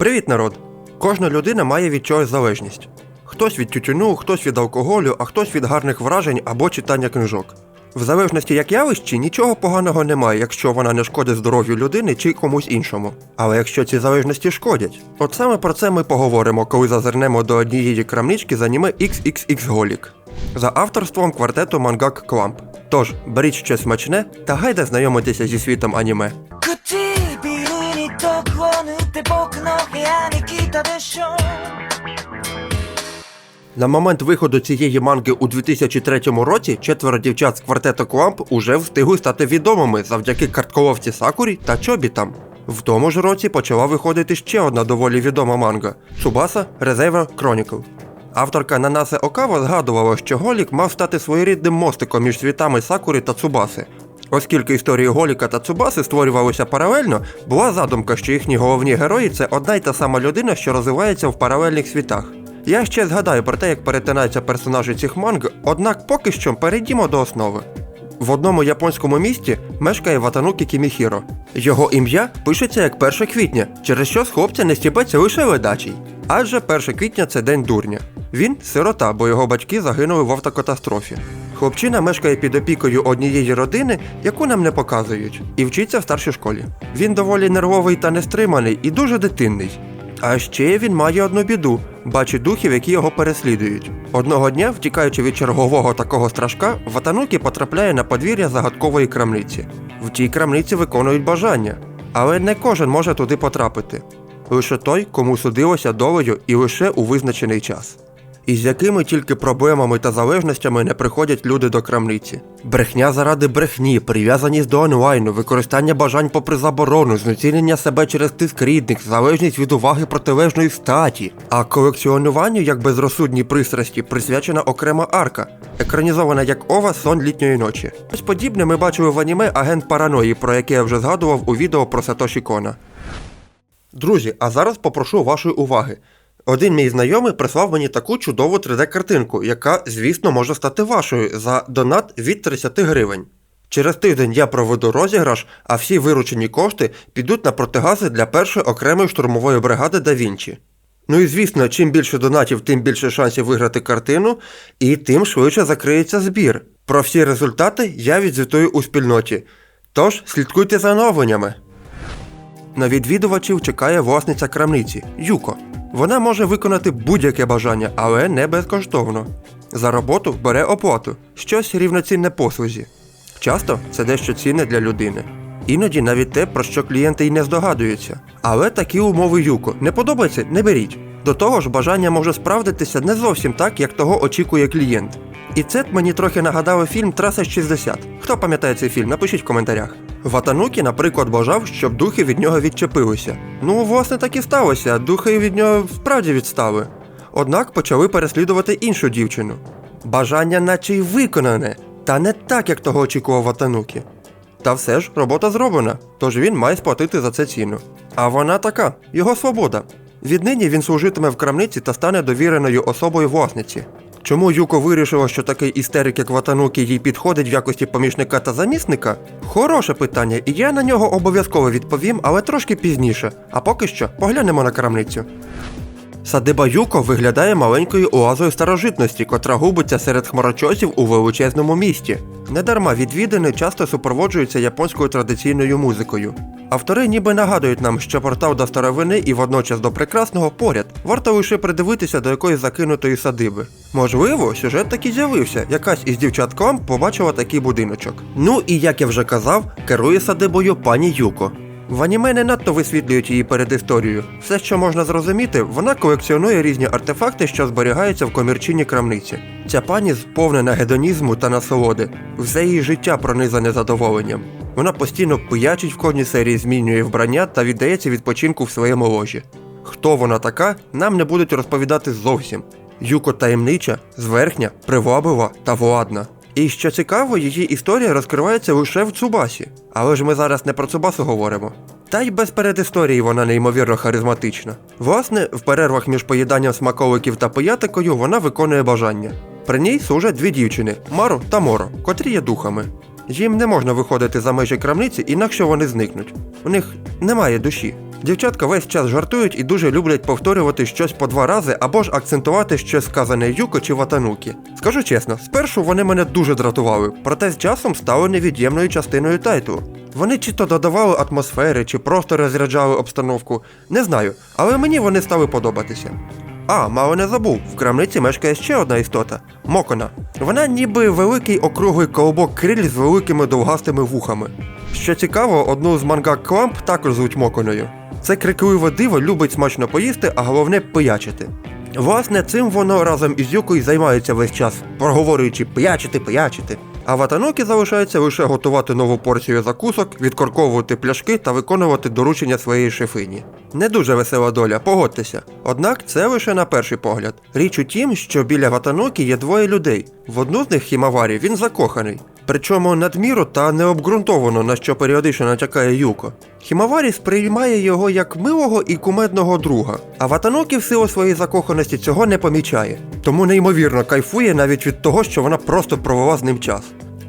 Привіт, народ! Кожна людина має від чогось залежність. Хтось від тютюну, хтось від алкоголю, а хтось від гарних вражень або читання книжок. В залежності як явищі нічого поганого немає, якщо вона не шкодить здоров'ю людини чи комусь іншому. Але якщо ці залежності шкодять, от саме про це ми поговоримо, коли зазирнемо до однієї крамнички з аніме XXX Голік за авторством квартету Мангак Кламп. Тож беріть щось смачне та гайда знайомитися зі світом аніме. 唇に毒を塗って僕の部屋に来たでしょ На момент виходу цієї манги у 2003 році четверо дівчат з квартету Кламп уже встигли стати відомими завдяки картколовці Сакурі та Чобітам. В тому ж році почала виходити ще одна доволі відома манга Tsubasa Reservoir Chronicle. Авторка Нанасе Окава згадувала, що Голік мав стати своєрідним мостиком між світами Сакури та Цубаси. Оскільки історії Голіка та Цубаси створювалися паралельно, була задумка, що їхні головні герої це одна й та сама людина, що розвивається в паралельних світах. Я ще згадаю про те, як перетинаються персонажі цих манг, однак поки що перейдімо до основи. В одному японському місті мешкає Ватанукі Кіміхіро. Його ім'я пишеться як 1 квітня, через що з хлопця не стіпеться лише ледачий. Адже 1 квітня це день дурня. Він сирота, бо його батьки загинули в автокатастрофі. Хлопчина мешкає під опікою однієї родини, яку нам не показують, і вчиться в старшій школі. Він доволі нервовий та нестриманий і дуже дитинний. А ще він має одну біду бачить духів, які його переслідують. Одного дня, втікаючи від чергового такого страшка, Ватанукі потрапляє на подвір'я загадкової крамниці. В тій крамниці виконують бажання, але не кожен може туди потрапити. Лише той, кому судилося долею і лише у визначений час. І з якими тільки проблемами та залежностями не приходять люди до крамниці. Брехня заради брехні, прив'язаність до онлайну, використання бажань попри заборону, знецінення себе через тиск рідних, залежність від уваги протилежної статі. А колекціонуванню як безрозсудній пристрасті присвячена окрема арка, екранізована як Ова сон літньої ночі. Ось подібне ми бачили в аніме Агент Параної, про яке я вже згадував у відео про Сатоші Кона. Друзі, а зараз попрошу вашої уваги. Один мій знайомий прислав мені таку чудову 3D-картинку, яка, звісно, може стати вашою за донат від 30 гривень. Через тиждень я проведу розіграш, а всі виручені кошти підуть на протигази для першої окремої штурмової бригади Да Вінчі. Ну і звісно, чим більше донатів, тим більше шансів виграти картину, і тим швидше закриється збір. Про всі результати я відзвітую у спільноті. Тож слідкуйте за оновленнями. На відвідувачів чекає власниця крамниці Юко. Вона може виконати будь-яке бажання, але не безкоштовно. За роботу бере оплату, щось рівноцінне послузі. Часто це дещо цінне для людини. Іноді навіть те, про що клієнти й не здогадуються. Але такі умови Юко не подобається, не беріть. До того ж, бажання може справдитися не зовсім так, як того очікує клієнт. І це мені трохи нагадало фільм Траса 60. Хто пам'ятає цей фільм, напишіть в коментарях. Ватанукі, наприклад, бажав, щоб духи від нього відчепилися. Ну, власне, так і сталося, духи від нього справді відстали. Однак почали переслідувати іншу дівчину. Бажання наче й виконане, та не так, як того очікував Ватанукі. Та все ж робота зроблена, тож він має сплатити за це ціну. А вона така, його свобода. Віднині він служитиме в крамниці та стане довіреною особою власниці. Чому Юко вирішила, що такий істерик, як Ватануки, їй підходить в якості помічника та замісника? Хороше питання, і я на нього обов'язково відповім, але трошки пізніше. А поки що поглянемо на крамницю. Садиба Юко виглядає маленькою оазою старожитності, котра губиться серед хмарочосів у величезному місті. Недарма відвідини часто супроводжуються японською традиційною музикою. Автори ніби нагадують нам, що портал до старовини і водночас до прекрасного поряд. Варто лише придивитися до якоїсь закинутої садиби. Можливо, сюжет таки з'явився. Якась із дівчат Клам побачила такий будиночок. Ну і як я вже казав, керує садибою пані Юко. В аніме не надто висвітлюють її передісторію. Все, що можна зрозуміти, вона колекціонує різні артефакти, що зберігаються в комірчинній крамниці. Ця пані сповнена гедонізму та насолоди. Все її життя пронизане задоволенням. Вона постійно пиячить в кожній серії, змінює вбрання та віддається відпочинку в своєму ложі. Хто вона така, нам не будуть розповідати зовсім. Юко таємнича, зверхня, приваблива та владна. І що цікаво, її історія розкривається лише в Цубасі. Але ж ми зараз не про Цубасу говоримо. Та й без передісторії вона неймовірно харизматична. Власне, в перервах між поїданням смаколиків та пиятикою вона виконує бажання. При ній служать дві дівчини Мару та Моро, котрі є духами. Їм не можна виходити за межі крамниці, інакше вони зникнуть. У них немає душі. Дівчатка весь час жартують і дуже люблять повторювати щось по два рази або ж акцентувати щось сказане Юко чи Ватанукі. Скажу чесно, спершу вони мене дуже дратували, проте з часом стали невід'ємною частиною тайтлу. Вони чи то додавали атмосфери, чи просто розряджали обстановку, не знаю, але мені вони стали подобатися. А, мало не забув, в крамниці мешкає ще одна істота Мокона. Вона ніби великий округлий колобок криль з великими довгастими вухами. Що цікаво, одну з мангак Кламп також звуть Моконою. Це крикливе диво любить смачно поїсти, а головне пиячити. Власне, цим воно разом із Юкою займається весь час, проговорюючи пиячити, пиячити. А Ватанокі залишається лише готувати нову порцію закусок, відкорковувати пляшки та виконувати доручення своєї шефині. Не дуже весела доля, погодьтеся. Однак це лише на перший погляд. Річ у тім, що біля Ватанокі є двоє людей. В одну з них Хімаварі він закоханий. Причому надміру та необґрунтовано, на що періодично натякає Юко. Хімаварі сприймає його як милого і кумедного друга, а Ватанокі в силу своєї закоханості цього не помічає. Тому неймовірно кайфує навіть від того, що вона просто провела з ним час.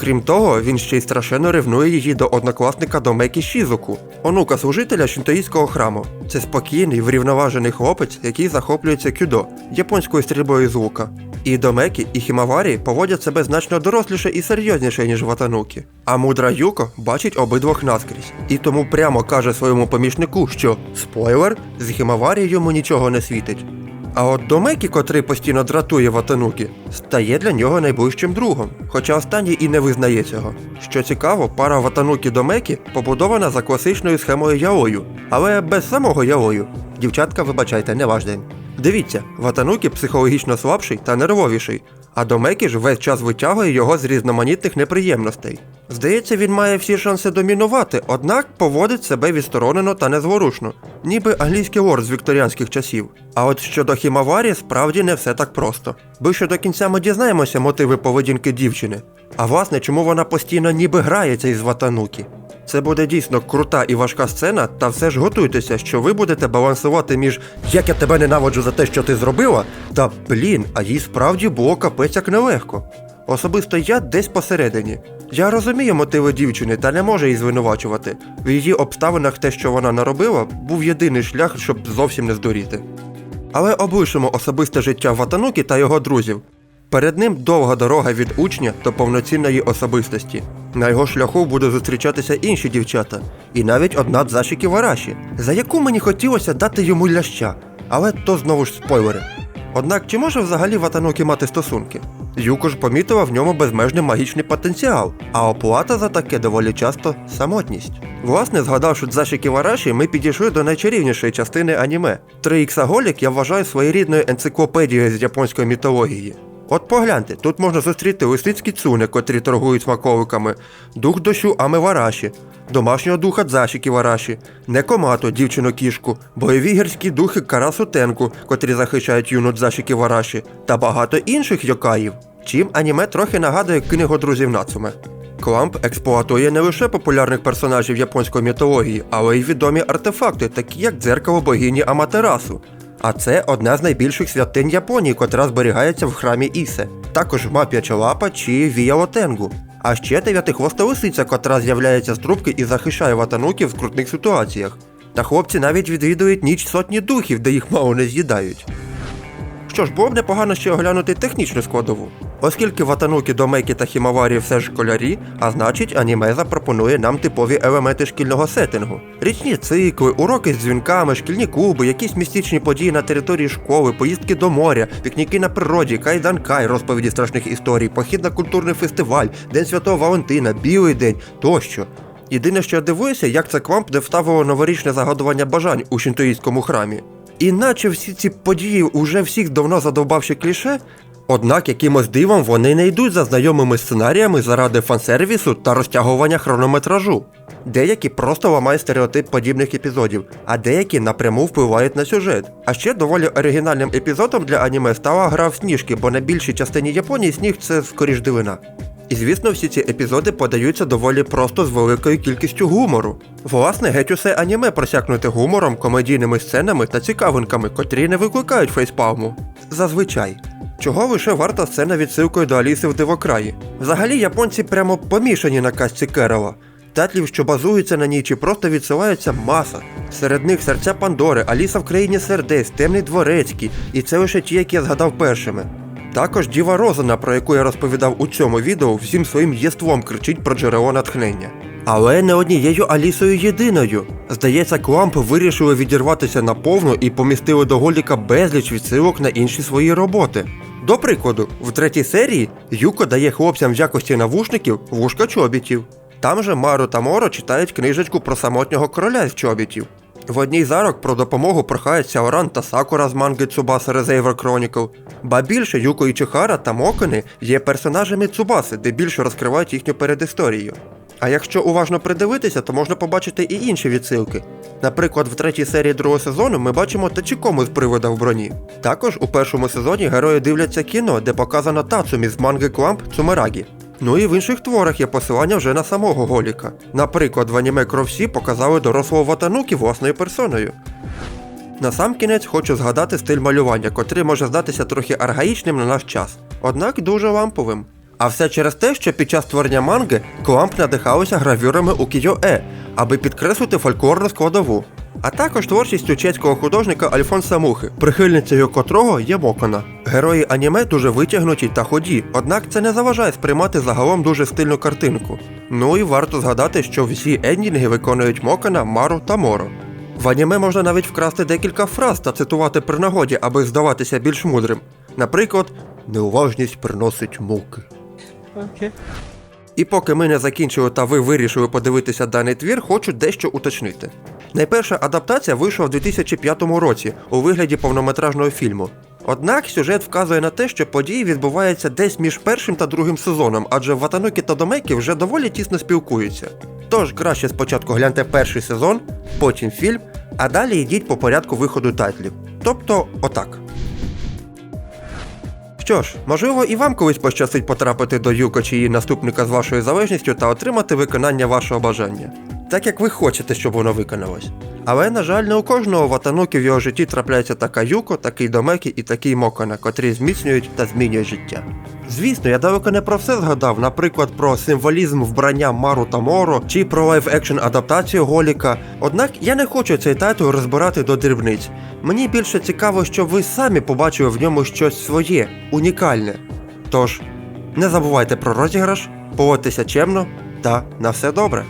Крім того, він ще й страшенно ревнує її до однокласника Домекі Шізуку, онука служителя шінтоїстського храму. Це спокійний, врівноважений хлопець, який захоплюється кюдо, японською стрільбою з лука. І Домекі, і Хімаварі поводять себе значно доросліше і серйозніше, ніж Ватанукі. А мудра Юко бачить обидвох наскрізь. І тому прямо каже своєму помічнику, що спойлер, з Хімаварі йому нічого не світить. А от Домекі, котрий постійно дратує Ватанукі, стає для нього найближчим другом, хоча останній і не визнає цього. Що цікаво, пара Ватанукі Домекі побудована за класичною схемою яою, але без самого яою. Дівчатка, вибачайте, не ваш день. Дивіться, Ватанукі психологічно слабший та нервовіший, а Домекі ж весь час витягує його з різноманітних неприємностей. Здається, він має всі шанси домінувати, однак поводить себе відсторонено та незворушно, ніби англійський лорд з вікторіанських часів. А от щодо Хімаварі, справді не все так просто. Бо що до кінця ми дізнаємося мотиви поведінки дівчини. А власне, чому вона постійно ніби грається із Ватанукі. Це буде дійсно крута і важка сцена, та все ж готуйтеся, що ви будете балансувати між як я тебе ненавиджу за те, що ти зробила, та блін, а їй справді було капець як нелегко. Особисто я десь посередині. Я розумію мотиви дівчини та не можу її звинувачувати. В її обставинах те, що вона наробила, був єдиний шлях, щоб зовсім не здуріти. Але облишимо особисте життя Ватанукі та його друзів. Перед ним довга дорога від учня до повноцінної особистості. На його шляху будуть зустрічатися інші дівчата, і навіть одна з Заші Вараші, за яку мені хотілося дати йому ляща. Але то знову ж спойлери. Однак чи може взагалі Ватанукі мати стосунки? Юко ж помітила в ньому безмежний магічний потенціал, а оплата за таке доволі часто самотність. Власне, згадавши Дзаші Ківараші, ми підійшли до найчарівнішої частини аніме. Триіксаголік я вважаю своєрідною енциклопедією з японської мітології. От погляньте, тут можна зустріти лисицькі цуни, котрі торгують смаковиками, дух дощу Амевараші, домашнього духа Дзаші Ківараші, некомато, дівчину кішку, бойові гірські духи Карасу Тенку, котрі захищають юну Дзаші Ківараші, та багато інших йокаїв. Чим аніме трохи нагадує книгу друзів Нацуме. Кламп експлуатує не лише популярних персонажів японської мітології, але й відомі артефакти, такі як дзеркало богині Аматерасу. А це одна з найбільших святинь Японії, котра зберігається в храмі Ісе. Також мап'яча лапа чи Віялотенгу. А ще дев'ятихвоста лисиця, котра з'являється з трубки і захищає ватануків в скрутних ситуаціях. Та хлопці навіть відвідують ніч сотні духів, де їх мало не з'їдають. Що ж, було б непогано ще оглянути технічну складову. Оскільки Ватануки, Домекі та Хімаварі все ж школярі, а значить аніме запропонує нам типові елементи шкільного сеттингу. Річні цикли, уроки з дзвінками, шкільні клуби, якісь містичні події на території школи, поїздки до моря, пікніки на природі, кайданкай, розповіді страшних історій, похід на культурний фестиваль, День Святого Валентина, Білий день тощо. Єдине, що я дивуюся, як це квамп не вставило новорічне загадування бажань у шинтоїстському храмі. Іначе всі ці події уже всіх давно задовбавши кліше, однак якимось дивом вони не йдуть за знайомими сценаріями заради фансервісу та розтягування хронометражу. Деякі просто ламають стереотип подібних епізодів, а деякі напряму впливають на сюжет. А ще доволі оригінальним епізодом для аніме стала гра в сніжки, бо на більшій частині Японії сніг це скоріш дивина. І звісно, всі ці епізоди подаються доволі просто з великою кількістю гумору. Власне, геть усе аніме просякнуте гумором, комедійними сценами та цікавинками, котрі не викликають фейспалму. Зазвичай. Чого лише варта сцена відсилкою до Аліси в Дивокраї. Взагалі японці прямо помішані на казці Керова. тайтлів, що базуються на ній, чи просто відсилаються маса. Серед них серця Пандори, Аліса в країні сердець, Темний дворецький, і це лише ті, які я згадав першими. Також Діва Розана, про яку я розповідав у цьому відео, всім своїм єством кричить про джерело натхнення. Але не однією Алісою єдиною. Здається, Кламп вирішили відірватися наповну і помістили до Голіка безліч відсилок на інші свої роботи. До прикладу, в третій серії Юко дає хлопцям в якості навушників вушка чобітів. Там же Мару та Моро читають книжечку про самотнього короля з чобітів. В одній з арок про допомогу прохають Сяоран та Сакура з манги Цубаса Резейвер Chronicle. Ба більше Юко Ічихара та Мокони є персонажами Цубаси, де більше розкривають їхню передісторію. А якщо уважно придивитися, то можна побачити і інші відсилки. Наприклад, в третій серії другого сезону ми бачимо Тачікому з привода в броні. Також у першому сезоні герої дивляться кіно, де показано Тацумі з манги Кламп Цумерагі. Ну і в інших творах є посилання вже на самого Голіка. Наприклад, в аніме Кровсі показали дорослого Ватанукі власною персоною. На сам кінець хочу згадати стиль малювання, котрий може здатися трохи аргаїчним на наш час, однак дуже ламповим. А все через те, що під час створення манги Кламп надихалися гравюрами у Кіо-Е, аби підкреслити фольклорну складову. А також творчістю чеського художника Альфонса Мухи, прихильницею котрого є Мокона. Герої аніме дуже витягнуті та ході, однак це не заважає сприймати загалом дуже стильну картинку. Ну і варто згадати, що всі ендінги виконують Мокона, Мару та Моро. В аніме можна навіть вкрасти декілька фраз та цитувати при нагоді, аби здаватися більш мудрим. Наприклад, неуважність приносить муки. Окей. І поки ми не закінчили та ви вирішили подивитися даний твір, хочу дещо уточнити. Найперша адаптація вийшла в 2005 році у вигляді повнометражного фільму. Однак сюжет вказує на те, що події відбуваються десь між першим та другим сезоном, адже Ватанукі та Домекі вже доволі тісно спілкуються. Тож краще спочатку гляньте перший сезон, потім фільм, а далі йдіть по порядку виходу тайтлів. Тобто, отак. Що ж, можливо, і вам колись пощастить потрапити до Юко чи її наступника з вашою залежністю та отримати виконання вашого бажання. Так як ви хочете, щоб воно виконалось. Але, на жаль, не у кожного ватануки в його житті трапляється така Юко, такий Домекі і такий Мокона, котрі зміцнюють та змінюють життя. Звісно, я далеко не про все згадав, наприклад, про символізм вбрання Мару та Моро чи про лайф-екшн адаптацію Голіка. Однак я не хочу цей тайтл розбирати до дрібниць. Мені більше цікаво, щоб ви самі побачили в ньому щось своє, унікальне. Тож, не забувайте про розіграш, поводьтеся чемно та на все добре.